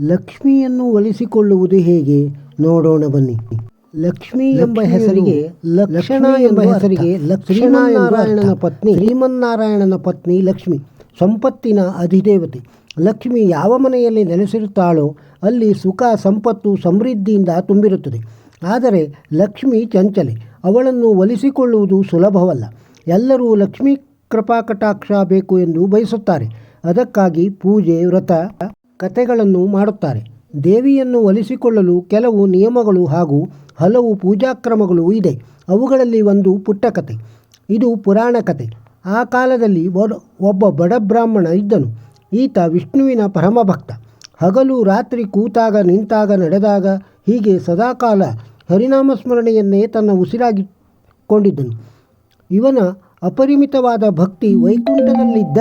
ಲಕ್ಷ್ಮಿಯನ್ನು ಒಲಿಸಿಕೊಳ್ಳುವುದು ಹೇಗೆ? ನೋಡೋಣ ಬನ್ನಿ. ಲಕ್ಷ್ಮಿ ಎಂಬ ಹೆಸರಿಗೆ ಲಕ್ಷಣ ಎಂಬ ಹೆಸರಿಗೆ ಲಕ್ಷ್ಮೀನಾರಾಯಣನ ಪತ್ನಿ. ಶ್ರೀಮನ್ನಾರಾಯಣನ ಪತ್ನಿ ಲಕ್ಷ್ಮಿ. ಸಂಪತ್ತಿನ ಅಧಿದೇವತೆ. ಲಕ್ಷ್ಮಿ ಯಾವ ಮನೆಯಲ್ಲಿ ನೆಲೆಸಿರುತ್ತಾಳೋ ಅಲ್ಲಿ ಸುಖ ಸಂಪತ್ತು ಸಮೃದ್ಧಿಯಿಂದ ತುಂಬಿರುತ್ತದೆ. ಆದರೆ ಲಕ್ಷ್ಮಿ ಚಂಚಲೆ. ಅವಳನ್ನು ಒಲಿಸಿಕೊಳ್ಳುವುದು ಸುಲಭವಲ್ಲ. ಎಲ್ಲರೂ ಲಕ್ಷ್ಮೀ ಕೃಪಾಕಟಾಕ್ಷ ಬೇಕು ಎಂದು ಬಯಸುತ್ತಾರೆ. ಅದಕ್ಕಾಗಿ ಪೂಜೆ ವ್ರತ ಕಥೆಗಳನ್ನು ಮಾಡುತ್ತಾರೆ. ದೇವಿಯನ್ನು ಒಲಿಸಿಕೊಳ್ಳಲು ಕೆಲವು ನಿಯಮಗಳು ಹಾಗೂ ಹಲವು ಪೂಜಾಕ್ರಮಗಳು ಇದೆ. ಅವುಗಳಲ್ಲಿ ಒಂದು ಪುಟ್ಟ ಕಥೆ ಇದು ಪುರಾಣ ಕಥೆ ಆ ಕಾಲದಲ್ಲಿ ಒಬ್ಬ ಬಡ ಬ್ರಾಹ್ಮಣ ಇದ್ದನು. ಈತ ವಿಷ್ಣುವಿನ ಪರಮ ಭಕ್ತ ಹಗಲು ರಾತ್ರಿ ಕೂತಾಗ ನಿಂತಾಗ ನಡೆದಾಗ ಹೀಗೆ ಸದಾಕಾಲ ಹರಿನಾಮ ಸ್ಮರಣೆಯನ್ನೇ ತನ್ನ ಉಸಿರಾಗಿಕೊಂಡಿದ್ದನು. ಇವನ ಅಪರಿಮಿತವಾದ ಭಕ್ತಿ ವೈಕುಂಠದಲ್ಲಿದ್ದ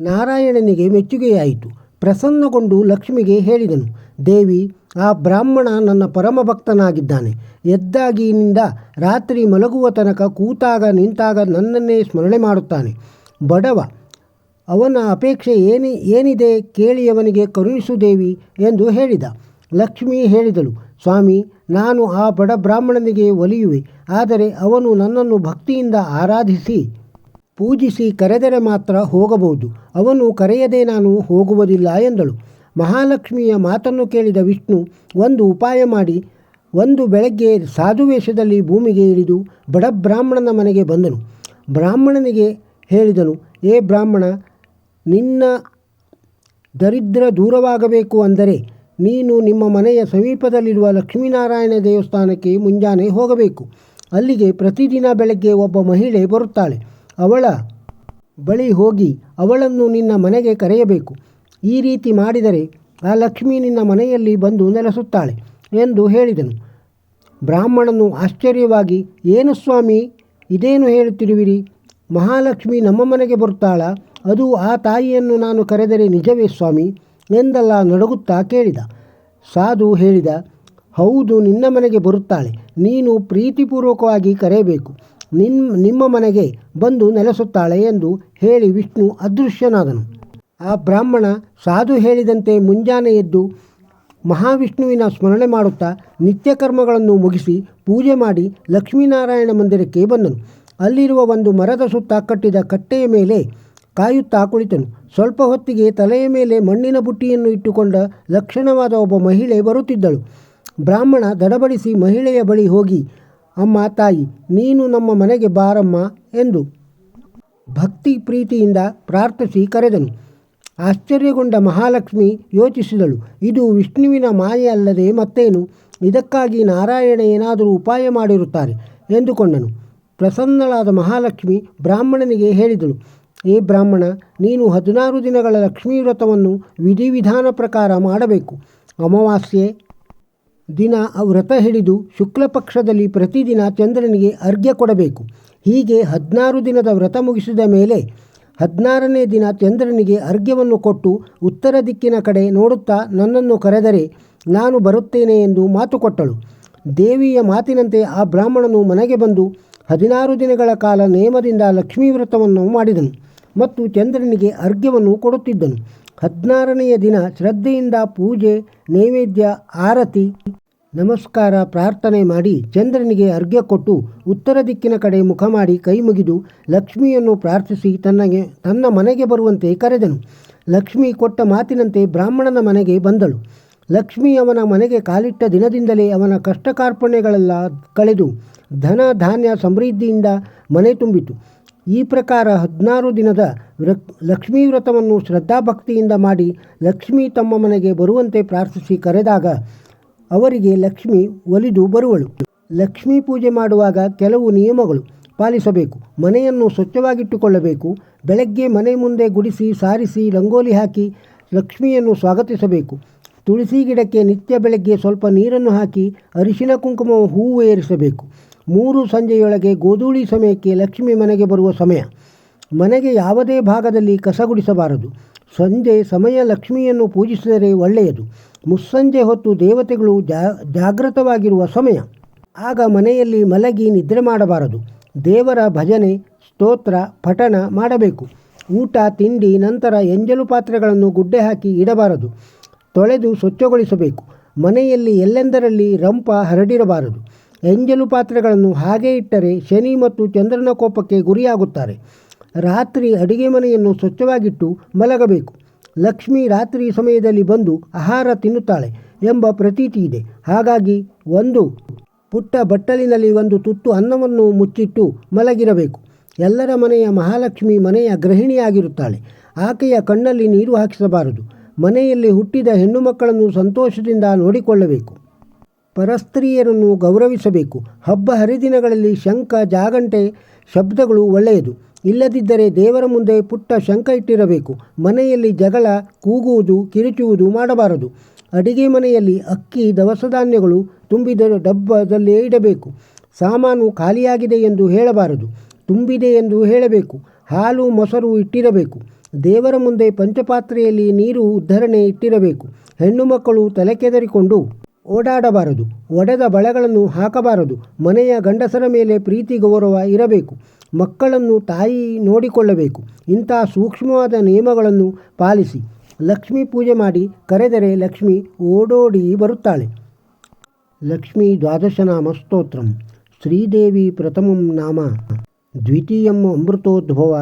ನಾರಾಯಣನಿಗೆ ಮೆಚ್ಚುಗೆಯಾಯಿತು. ಪ್ರಸನ್ನಗೊಂಡು ಲಕ್ಷ್ಮಿಗೆ ಹೇಳಿದನು, ದೇವಿ, ಆ ಬ್ರಾಹ್ಮಣ ನನ್ನ ಪರಮ ಭಕ್ತನಾಗಿದ್ದಾನೆ ಎದ್ದಾಗಿನಿಂದ ರಾತ್ರಿ ಮಲಗುವ ತನಕ ಕೂತಾಗ ನಿಂತಾಗ ನನ್ನನ್ನೇ ಸ್ಮರಣೆ ಮಾಡುತ್ತಾನೆ. ಬಡವ, ಅವನ ಅಪೇಕ್ಷೆ ಏನಿ, ಏನಿದೆ ಕೇಳಿ ಅವನಿಗೆ ಕರುಣಿಸು ದೇವಿ, ಎಂದು ಹೇಳಿದ. ಲಕ್ಷ್ಮಿ ಹೇಳಿದಳು, ಸ್ವಾಮಿ, ನಾನು ಆ ಬಡ ಬ್ರಾಹ್ಮಣನಿಗೆ ಒಲಿಯುವೆ, ಆದರೆ ಅವನು ನನ್ನನ್ನು ಭಕ್ತಿಯಿಂದ ಆರಾಧಿಸಿ ಪೂಜಿಸಿ ಕರೆದರೆ ಮಾತ್ರ ಹೋಗಬಹುದು. ಅವನು ಕರೆಯದೆ ನಾನು ಹೋಗುವುದಿಲ್ಲ ಎಂದಳು. ಮಹಾಲಕ್ಷ್ಮಿಯ ಮಾತನ್ನು ಕೇಳಿದ ವಿಷ್ಣು ಒಂದು ಉಪಾಯ ಮಾಡಿ ಒಂದು ಬೆಳಗ್ಗೆ ಸಾಧುವೇಷದಲ್ಲಿ ಭೂಮಿಗೆ ಇಳಿದು ಬಡ ಬ್ರಾಹ್ಮಣನ ಮನೆಗೆ ಬಂದನು. ಬ್ರಾಹ್ಮಣನಿಗೆ ಹೇಳಿದನು, ಏ ಬ್ರಾಹ್ಮಣ, ನಿನ್ನ ದರಿದ್ರ ದೂರವಾಗಬೇಕು ಅಂದರೆ ನೀನು ನಿಮ್ಮ ಮನೆಯ ಸಮೀಪದಲ್ಲಿರುವ ಲಕ್ಷ್ಮೀನಾರಾಯಣ ದೇವಸ್ಥಾನಕ್ಕೆ ಮುಂಜಾನೆ ಹೋಗಬೇಕು. ಅಲ್ಲಿಗೆ ಪ್ರತಿದಿನ ಬೆಳಗ್ಗೆ ಒಬ್ಬ ಮಹಿಳೆ ಬರುತ್ತಾಳೆ. ಅವಳ ಬಳಿ ಹೋಗಿ ಅವಳನ್ನು ನಿನ್ನ ಮನೆಗೆ ಕರೆಯಬೇಕು. ಈ ರೀತಿ ಮಾಡಿದರೆ ಆ ಲಕ್ಷ್ಮಿ ನಿನ್ನ ಮನೆಯಲ್ಲಿ ಬಂದು ನೆಲೆಸುತ್ತಾಳೆ ಎಂದು ಹೇಳಿದನು. ಬ್ರಾಹ್ಮಣನು ಆಶ್ಚರ್ಯವಾಗಿ, ಏನು ಸ್ವಾಮಿ, ಇದೇನು ಹೇಳುತ್ತಿರುವಿರಿ? ಮಹಾಲಕ್ಷ್ಮಿ ನಮ್ಮ ಮನೆಗೆ ಬರುತ್ತಾಳ, ಅದು ಆ ತಾಯಿಯನ್ನು ನಾನು ಕರೆದರೆ ನಿಜವೇ ಸ್ವಾಮಿ? ಎಂದಲ್ಲ ನಡುಗುತ್ತಾ ಕೇಳಿದ. ಸಾಧು ಹೇಳಿದ, ಹೌದು, ನಿನ್ನ ಮನೆಗೆ ಬರುತ್ತಾಳೆ, ನೀನು ಪ್ರೀತಿಪೂರ್ವಕವಾಗಿ ಕರೆಯಬೇಕು. ನಿನ್ನ ನಿಮ್ಮ ಮನೆಗೆ ಬಂದು ನೆಲೆಸುತ್ತಾಳೆ ಎಂದು ಹೇಳಿ ವಿಷ್ಣು ಅದೃಶ್ಯನಾದನು. ಆ ಬ್ರಾಹ್ಮಣ ಸಾಧು ಹೇಳಿದಂತೆ ಮುಂಜಾನೆ ಎದ್ದು ಮಹಾವಿಷ್ಣುವಿನ ಸ್ಮರಣೆ ಮಾಡುತ್ತಾ ನಿತ್ಯ ಕರ್ಮಗಳನ್ನು ಮುಗಿಸಿ ಪೂಜೆ ಮಾಡಿ ಲಕ್ಷ್ಮೀನಾರಾಯಣ ಮಂದಿರಕ್ಕೆ ಬಂದನು. ಅಲ್ಲಿರುವ ಒಂದು ಮರದ ಸುತ್ತ ಕಟ್ಟಿದ ಕಟ್ಟೆಯ ಮೇಲೆ ಕಾಯುತ್ತಾ ಕುಳಿತನು. ಸ್ವಲ್ಪ ಹೊತ್ತಿಗೆ ತಲೆಯ ಮೇಲೆ ಮಣ್ಣಿನ ಬುಟ್ಟಿಯನ್ನು ಇಟ್ಟುಕೊಂಡ ಲಕ್ಷಣವಾದ ಒಬ್ಬ ಮಹಿಳೆ ಬರುತ್ತಿದ್ದಳು. ಬ್ರಾಹ್ಮಣ ದಡಬಡಿಸಿ ಮಹಿಳೆಯ ಬಳಿ ಹೋಗಿ ಅಮ್ಮ, ತಾಯಿ, ನೀನು ನಮ್ಮ ಮನೆಗೆ ಬಾರಮ್ಮ ಎಂದು ಭಕ್ತಿ ಪ್ರೀತಿಯಿಂದ ಪ್ರಾರ್ಥಿಸಿ ಕರೆದನು. ಆಶ್ಚರ್ಯಗೊಂಡ ಮಹಾಲಕ್ಷ್ಮಿ ಯೋಚಿಸಿದಳು. ಇದು ವಿಷ್ಣುವಿನ ಮಾಯೆ ಅಲ್ಲದೆ ಮತ್ತೇನು? ಇದಕ್ಕಾಗಿ ನಾರಾಯಣ ಏನಾದರೂ ಉಪಾಯ ಮಾಡಿರುತ್ತಾರೆ ಎಂದುಕೊಂಡನು. ಪ್ರಸನ್ನಳಾದ ಮಹಾಲಕ್ಷ್ಮಿ ಬ್ರಾಹ್ಮಣನಿಗೆ ಹೇಳಿದಳು. ಏ ಬ್ರಾಹ್ಮಣ, ನೀನು ಹದಿನಾರು ದಿನಗಳ ಲಕ್ಷ್ಮೀ ವ್ರತವನ್ನು ವಿಧಿವಿಧಾನ ಪ್ರಕಾರ ಮಾಡಬೇಕು. ಅಮಾವಾಸ್ಯೆ ದಿನ ವ್ರತ ಹಿಡಿದು ಶುಕ್ಲ ಪಕ್ಷದಲ್ಲಿ ಪ್ರತಿದಿನ ಚಂದ್ರನಿಗೆ ಅರ್ಘ್ಯ ಕೊಡಬೇಕು. ಹೀಗೆ ಹದಿನಾರು ದಿನದ ವ್ರತ ಮುಗಿಸಿದ ಮೇಲೆ ಹದಿನಾರನೇ ದಿನ ಚಂದ್ರನಿಗೆ ಅರ್ಘ್ಯವನ್ನು ಕೊಟ್ಟು ಉತ್ತರ ದಿಕ್ಕಿನ ಕಡೆ ನೋಡುತ್ತಾ ನನ್ನನ್ನು ಕರೆದರೆ ನಾನು ಬರುತ್ತೇನೆ ಎಂದು ಮಾತು ಕೊಟ್ಟಳು. ದೇವಿಯ ಮಾತಿನಂತೆ ಆ ಬ್ರಾಹ್ಮಣನು ಮನೆಗೆ ಬಂದು ಹದಿನಾರು ದಿನಗಳ ಕಾಲ ನೇಮದಿಂದ ಲಕ್ಷ್ಮೀ ವ್ರತವನ್ನು ಮಾಡಿದನು ಮತ್ತು ಚಂದ್ರನಿಗೆ ಅರ್ಘ್ಯವನ್ನು ಕೊಡುತ್ತಿದ್ದನು. ಹದಿನಾರನೆಯ ದಿನ ಶ್ರದ್ಧೆಯಿಂದ ಪೂಜೆ, ನೈವೇದ್ಯ, ಆರತಿ, ನಮಸ್ಕಾರ, ಪ್ರಾರ್ಥನೆ ಮಾಡಿ ಚಂದ್ರನಿಗೆ ಅರ್ಘ್ಯ ಕೊಟ್ಟು ಉತ್ತರ ದಿಕ್ಕಿನ ಕಡೆ ಮುಖ ಮಾಡಿ ಕೈ ಮುಗಿದು ಲಕ್ಷ್ಮಿಯನ್ನು ಪ್ರಾರ್ಥಿಸಿ ತನ್ನಗೆ, ತನ್ನ ಮನೆಗೆ ಬರುವಂತೆ ಕರೆದನು. ಲಕ್ಷ್ಮಿ ಕೊಟ್ಟ ಮಾತಿನಂತೆ ಬ್ರಾಹ್ಮಣನ ಮನೆಗೆ ಬಂದಳು. ಲಕ್ಷ್ಮಿ ಅವನ ಮನೆಗೆ ಕಾಲಿಟ್ಟ ದಿನದಿಂದಲೇ ಅವನ ಕಷ್ಟ ಕಾರ್ಪಣ್ಯಗಳೆಲ್ಲ ಕಳೆದು ಧನ, ಧಾನ್ಯ ಸಮೃದ್ಧಿಯಿಂದ ಮನೆ ತುಂಬಿತು. ಈ ಪ್ರಕಾರ ಹದಿನಾರು ದಿನದ ಲಕ್ಷ್ಮೀ ವ್ರತವನ್ನು ಶ್ರದ್ಧಾಭಕ್ತಿಯಿಂದ ಮಾಡಿ ಲಕ್ಷ್ಮಿ ತಮ್ಮ ಮನೆಗೆ ಬರುವಂತೆ ಪ್ರಾರ್ಥಿಸಿ ಕರೆದಾಗ ಅವರಿಗೆ ಲಕ್ಷ್ಮಿ ಒಲಿದು ಬರುವಳು. ಲಕ್ಷ್ಮೀ ಪೂಜೆ ಮಾಡುವಾಗ ಕೆಲವು ನಿಯಮಗಳು ಪಾಲಿಸಬೇಕು. ಮನೆಯನ್ನು ಸ್ವಚ್ಛವಾಗಿಟ್ಟುಕೊಳ್ಳಬೇಕು. ಬೆಳಗ್ಗೆ ಮನೆ ಮುಂದೆ ಗುಡಿಸಿ ಸಾರಿಸಿ ರಂಗೋಲಿ ಹಾಕಿ ಲಕ್ಷ್ಮಿಯನ್ನು ಸ್ವಾಗತಿಸಬೇಕು. ತುಳಸಿ ಗಿಡಕ್ಕೆ ನಿತ್ಯ ಬೆಳಗ್ಗೆ ಸ್ವಲ್ಪ ನೀರನ್ನು ಹಾಕಿ ಅರಿಶಿನ ಕುಂಕುಮ ಹೂವು ಏರಿಸಬೇಕು. ಮೂರು ಸಂಜೆಯೊಳಗೆ ಗೋಧೂಳಿ ಸಮಯಕ್ಕೆ ಲಕ್ಷ್ಮಿ ಮನೆಗೆ ಬರುವ ಸಮಯ. ಮನೆಗೆ ಯಾವುದೇ ಭಾಗದಲ್ಲಿ ಕಸ ಗುಡಿಸಬಾರದು. ಸಂಜೆ ಸಮಯ ಲಕ್ಷ್ಮಿಯನ್ನು ಪೂಜಿಸಿದರೆ ಒಳ್ಳೆಯದು. ಮುಸ್ಸಂಜೆ ಹೊತ್ತು ದೇವತೆಗಳು ಜಾಗೃತವಾಗಿರುವ ಸಮಯ. ಆಗ ಮನೆಯಲ್ಲಿ ಮಲಗಿ ನಿದ್ರೆ ಮಾಡಬಾರದು. ದೇವರ ಭಜನೆ, ಸ್ತೋತ್ರ, ಪಠಣ ಮಾಡಬೇಕು. ಊಟ, ತಿಂಡಿ, ನಂತರ ಎಂಜಲು ಪಾತ್ರೆಗಳನ್ನು ಗುಡ್ಡೆ ಹಾಕಿ ಇಡಬಾರದು. ತೊಳೆದು ಸ್ವಚ್ಛಗೊಳಿಸಬೇಕು. ಮನೆಯಲ್ಲಿ ಎಲ್ಲೆಂದರಲ್ಲಿ ರಂಪ ಹರಡಿರಬಾರದು. ಎಂಜಲು ಪಾತ್ರೆಗಳನ್ನು ಹಾಗೆ ಇಟ್ಟರೆ ಶನಿ ಮತ್ತು ಚಂದ್ರನ ಕೋಪಕ್ಕೆ ಗುರಿಯಾಗುತ್ತಾರೆ. ರಾತ್ರಿ ಅಡಿಗೆ ಮನೆಯನ್ನು ಸ್ವಚ್ಛವಾಗಿಟ್ಟು ಮಲಗಬೇಕು. ಲಕ್ಷ್ಮಿ ರಾತ್ರಿ ಸಮಯದಲ್ಲಿ ಬಂದು ಆಹಾರ ತಿನ್ನುತ್ತಾಳೆ ಎಂಬ ಪ್ರತೀತಿ ಇದೆ. ಹಾಗಾಗಿ ಒಂದು ಪುಟ್ಟ ಬಟ್ಟಲಿನಲ್ಲಿ ಒಂದು ತುತ್ತು ಅನ್ನವನ್ನು ಮುಚ್ಚಿಟ್ಟು ಮಲಗಿರಬೇಕು. ಎಲ್ಲರ ಮನೆಯ ಮಹಾಲಕ್ಷ್ಮಿ ಮನೆಯ ಗೃಹಿಣಿಯಾಗಿರುತ್ತಾಳೆ. ಆಕೆಯ ಕಣ್ಣಲ್ಲಿ ನೀರು ಹಾಕಿಸಬಾರದು. ಮನೆಯಲ್ಲಿ ಹುಟ್ಟಿದ ಹೆಣ್ಣು ಮಕ್ಕಳನ್ನು ಸಂತೋಷದಿಂದ ನೋಡಿಕೊಳ್ಳಬೇಕು. ಪರಸ್ತ್ರೀಯರನ್ನು ಗೌರವಿಸಬೇಕು. ಹಬ್ಬ ಹರಿದಿನಗಳಲ್ಲಿ ಶಂಖ, ಜಾಗಂಟೆ ಶಬ್ದಗಳು ಒಳ್ಳೆಯದು. ಇಲ್ಲದಿದ್ದರೆ ದೇವರ ಮುಂದೆ ಪುಟ್ಟ ಶಂಖ ಇಟ್ಟಿರಬೇಕು. ಮನೆಯಲ್ಲಿ ಜಗಳ, ಕೂಗುವುದು, ಕಿರುಚುವುದು ಮಾಡಬಾರದು. ಅಡಿಗೆ ಮನೆಯಲ್ಲಿ ಅಕ್ಕಿ ದವಸ ಧಾನ್ಯಗಳು ತುಂಬಿದ ಡಬ್ಬದಲ್ಲೇ ಇಡಬೇಕು. ಸಾಮಾನು ಖಾಲಿಯಾಗಿದೆ ಎಂದು ಹೇಳಬಾರದು. ತುಂಬಿದೆ ಎಂದು ಹೇಳಬೇಕು. ಹಾಲು, ಮೊಸರು ಇಟ್ಟಿರಬೇಕು. ದೇವರ ಮುಂದೆ ಪಂಚಪಾತ್ರೆಯಲ್ಲಿ ನೀರು ಉದ್ಧರಣೆ ಇಟ್ಟಿರಬೇಕು. ಹೆಣ್ಣು ಮಕ್ಕಳು ತಲೆ ಕೆದರಿಕೊಂಡು ಓಡಾಡಬಾರದು. ಒಡೆದ ಬಳೆಗಳನ್ನು ಹಾಕಬಾರದು. ಮನೆಯ ಗಂಡಸರ ಮೇಲೆ ಪ್ರೀತಿ ಗೌರವ ಇರಬೇಕು. ಮಕ್ಕಳನ್ನು ತಾಯಿ ನೋಡಿಕೊಳ್ಳಬೇಕು. ಇಂಥ ಸೂಕ್ಷ್ಮವಾದ ನಿಯಮಗಳನ್ನು ಪಾಲಿಸಿ. ಲಕ್ಷ್ಮೀ ಪೂಜೆ ಮಾಡಿ ಕರೆದರೆ ಲಕ್ಷ್ಮಿ ಓಡೋಡಿ ಬರುತ್ತಾಳೆ. ಲಕ್ಷ್ಮೀ ದ್ವಾದಶನಾಮ ಸ್ತೋತ್ರಂ. ಶ್ರೀದೇವಿ ಪ್ರಥಮಂ ನಾಮ. ದ್ವಿತೀಯಂ ಅಮೃತೋದ್ಭವ.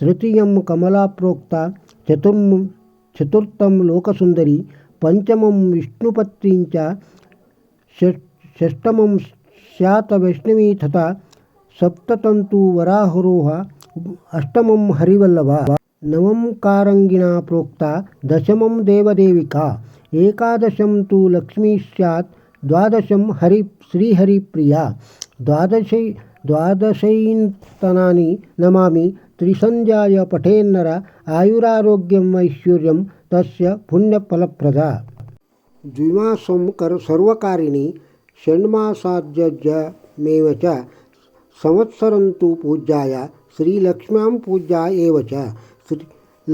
ತೃತೀಯಂ ಕಮಲಾಪ್ರೋಕ್ತ. ಚತುರ್ಮ ಚತುರ್ಥಂ ಲೋಕಸುಂದರಿ. ಪಂಚಮಂ ವಿಷ್ಣುಪತ್ರಿಂಚ. षष्टमं स्यात् वैष्णवी तथा सप्ततन्तुवराहरोः अष्टमं हरिवल्लभा नवं कारङ्गिणा प्रोक्ता दशमं देवदेविका एकादशं तु लक्ष्मी स्यात् द्वादशं हरि श्रीहरिप्रिया द्वादशै द्वादशैन्तनानि नमामि त्रिसन्ध्याय पठेन्नर आयुरारोग्यम् ऐश्वर्यं तस्य पुण्यफलप्रदा द्विमासं कर् सर्वकारिणि षण्मासाद्यमेव च संवत्सरं तु पूज्याय श्रीलक्ष्म्यां पूज्या एव च श्री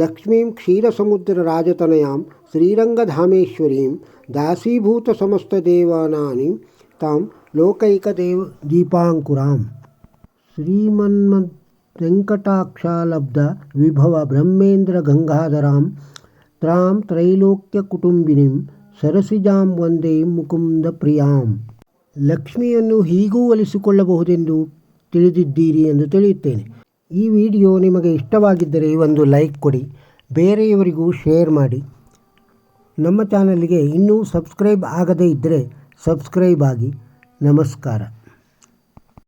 लक्ष्मीं क्षीरसमुद्रराजतनयां श्रीरङ्गधामेश्वरीं दासीभूतसमस्तदेवानानि तां लोकैकदेव दीपाङ्कुरां श्रीमन्मद् त्रां त्रैलोक्यकुटुम्बिनीं ಸರಸಿಜಾಂ ವಂದೇ ಮುಕುಂದ ಪ್ರಿಯಾಂ. ಲಕ್ಷ್ಮಿಯನ್ನು ಹೀಗೂ ಒಲಿಸಿಕೊಳ್ಳಬಹುದೆಂದು ತಿಳಿದಿದ್ದೀರಿ ಎಂದು ತಿಳಿಯುತ್ತೇನೆ. ಈ ವಿಡಿಯೋ ನಿಮಗೆ ಇಷ್ಟವಾಗಿದ್ದರೆ ಒಂದು ಲೈಕ್ ಕೊಡಿ, ಬೇರೆಯವರಿಗೂ ಶೇರ್ ಮಾಡಿ. ನಮ್ಮ ಚಾನಲ್ಗೆ ಇನ್ನೂ ಸಬ್ಸ್ಕ್ರೈಬ್ ಆಗದೇ ಇದ್ದರೆ ಸಬ್ಸ್ಕ್ರೈಬ್ ಆಗಿ. ನಮಸ್ಕಾರ.